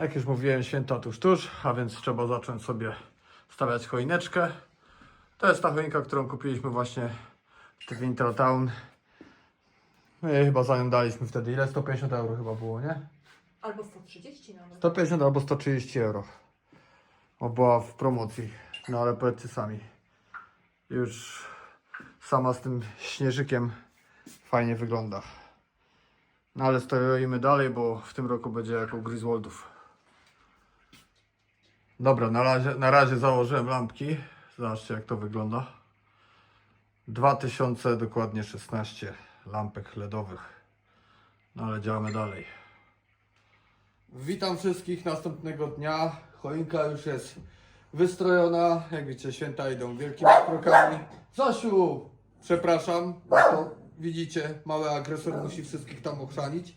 Jak już mówiłem, święta tuż tuż, a więc trzeba zacząć sobie stawiać choineczkę. To jest ta choinka, którą kupiliśmy właśnie w Winter Town. My chyba za nią daliśmy wtedy ile? 150 euro chyba było, nie? Albo 130 nawet. 150 albo 130 euro. Bo była w promocji. No ale powiedzcie sami. Już sama z tym śnieżykiem fajnie wygląda. No ale stoimy dalej, bo w tym roku będzie jak u Griswoldów. Dobra, na razie, na razie założyłem lampki. Zobaczcie jak to wygląda. 2000 dokładnie 16 lampek LEDowych. No ale działamy dalej. Witam wszystkich następnego dnia. Choinka już jest wystrojona. Jak widzicie, święta idą wielkimi krokami. Zosiu! Przepraszam, to widzicie, mały agresor musi wszystkich tam ochrzanić.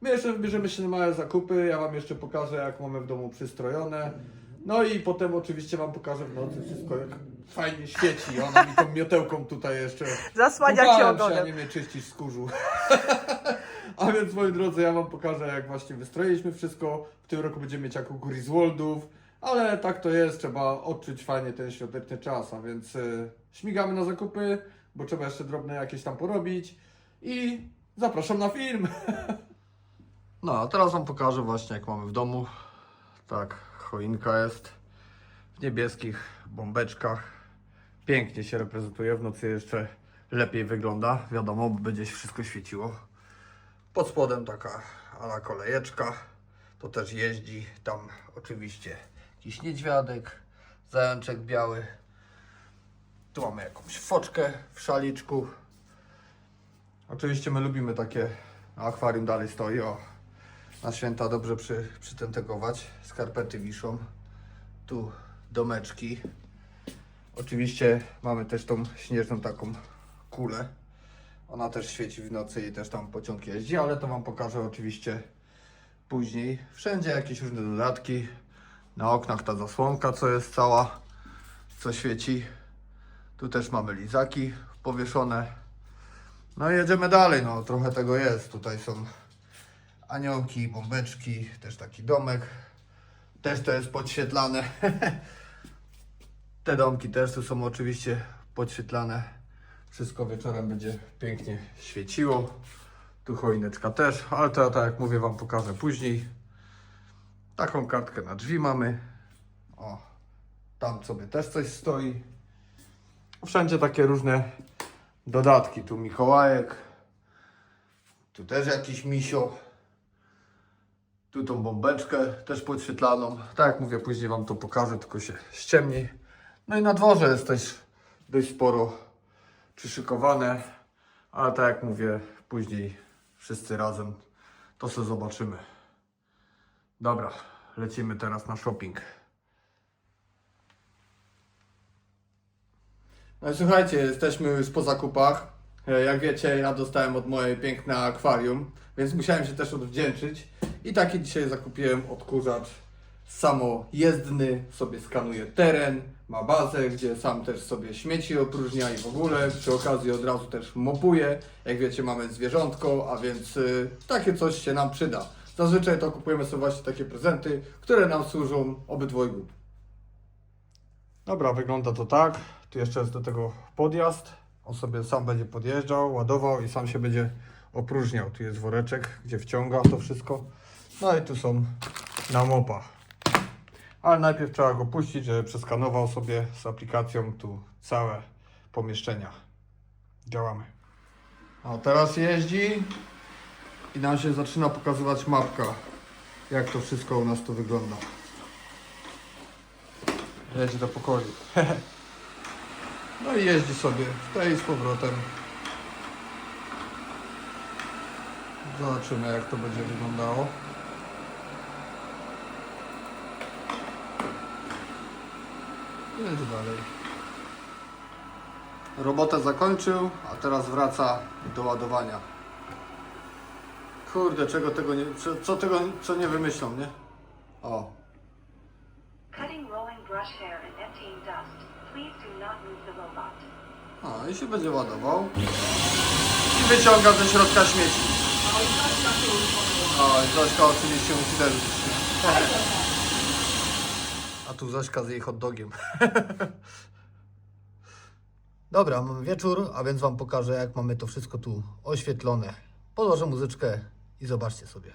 My jeszcze wybierzemy się na małe zakupy. Ja Wam jeszcze pokażę, jak mamy w domu przystrojone. No i potem oczywiście Wam pokażę w nocy wszystko, jak fajnie świeci. Ona mi tą miotełką tutaj jeszcze Zasłania cię Kopałem się, a ogonem. nie mnie czyścisz z kurzu. a więc moi drodzy, ja wam pokażę jak właśnie wystroiliśmy wszystko. W tym roku będziemy mieć jak u Griswoldów, ale tak to jest, trzeba odczuć fajnie ten świąteczny czas, a więc y, śmigamy na zakupy, bo trzeba jeszcze drobne jakieś tam porobić i zapraszam na film. no, a teraz wam pokażę właśnie jak mamy w domu. Tak, choinka jest w niebieskich bombeczkach. Pięknie się reprezentuje, w nocy jeszcze lepiej wygląda. Wiadomo, bo będzie się wszystko świeciło. Pod spodem taka ala kolejeczka. To też jeździ. Tam oczywiście jakiś niedźwiadek, zajączek biały. Tu mamy jakąś foczkę w szaliczku. Oczywiście my lubimy takie akwarium dalej stoi. O, na święta dobrze przy, przytentegować. Skarpety wiszą. Tu domeczki. Oczywiście mamy też tą śnieżną taką kulę. Ona też świeci w nocy i też tam pociąg jeździ, ale to Wam pokażę oczywiście później. Wszędzie jakieś różne dodatki. Na oknach ta zasłonka, co jest cała, co świeci. Tu też mamy lizaki powieszone. No i jedziemy dalej, no trochę tego jest. Tutaj są aniołki, bombeczki, też taki domek. Też to jest podświetlane. Te domki też tu są oczywiście podświetlane. Wszystko wieczorem będzie pięknie świeciło. Tu choineczka też, ale to tak jak mówię Wam pokażę później. Taką kartkę na drzwi mamy. O, tam sobie też coś stoi. Wszędzie takie różne dodatki. Tu Mikołajek. Tu też jakiś misio. Tu tą bombeczkę też podświetlaną. Tak jak mówię, później Wam to pokażę, tylko się ściemni. No i na dworze jest też dość sporo przyszykowane, ale tak jak mówię, później wszyscy razem to sobie zobaczymy. Dobra, lecimy teraz na shopping. No i słuchajcie, jesteśmy już po zakupach. E, Jak wiecie, ja dostałem od mojej piękne akwarium, więc musiałem się też odwdzięczyć. I taki dzisiaj zakupiłem odkurzacz samojezdny, sobie skanuje teren, ma bazę, gdzie sam też sobie śmieci opróżnia i w ogóle. Przy okazji od razu też mopuje. Jak wiecie, mamy zwierzątko, a więc y, takie coś się nam przyda. Zazwyczaj to kupujemy sobie właśnie takie prezenty, które nam służą obydwojgu. Dobra, wygląda to tak. Tu jeszcze jest do tego podjazd. On sobie sam będzie podjeżdżał, ładował i sam się będzie opróżniał. Tu jest woreczek, gdzie wciąga to wszystko. No i tu są na mopach. Ale najpierw trzeba go puścić, żeby przeskanował sobie z aplikacją tu całe pomieszczenia. Działamy. A teraz jeździ i nam się zaczyna pokazywać mapka, jak to wszystko u nas tu wygląda. Jedzie do pokoju. no i jeździ sobie tej z powrotem. Zobaczymy jak to będzie wyglądało. Jedzie dalej. Robotę zakończył, a teraz wraca do ładowania. Kurde, czego tego nie, co, co tego, co nie wymyślą, nie? O, a i się będzie ładował. I wyciąga ze środka śmieci. O, i Zośka oczywiście musi też być. A tu Zośka z jej hot dogiem. Dobra, mamy wieczór, a więc Wam pokażę, jak mamy to wszystko tu oświetlone. Podłożę muzyczkę i zobaczcie sobie.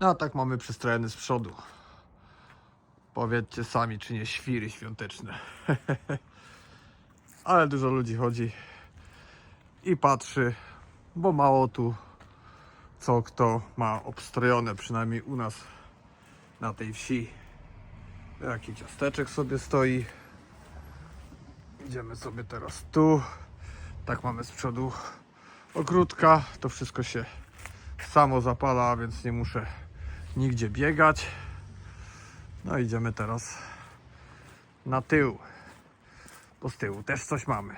No a tak mamy przystrojony z przodu. Powiedzcie sami, czy nie świry świąteczne. Ale dużo ludzi chodzi i patrzy, bo mało tu co kto ma obstrojone, przynajmniej u nas na tej wsi. Jaki ciasteczek sobie stoi. Idziemy sobie teraz tu. Tak mamy z przodu ogródka. To wszystko się samo zapala, więc nie muszę nigdzie biegać. No idziemy teraz na tył. Bo z tyłu też coś mamy.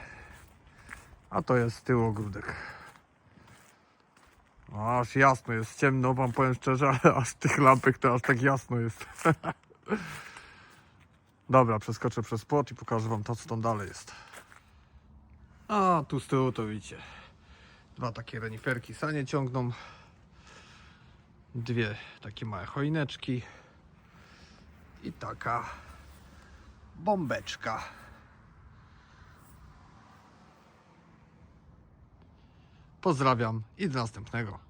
A to jest tył ogródek. No, aż jasno jest, ciemno wam powiem szczerze, ale aż tych lampek to aż tak jasno jest. Dobra, przeskoczę przez płot i pokażę wam to, co tam dalej jest. A tu z tyłu to widzicie. Dwa takie reniferki sanie ciągną. Dwie takie małe choineczki. I taka bombeczka. Pozdrawiam i do następnego.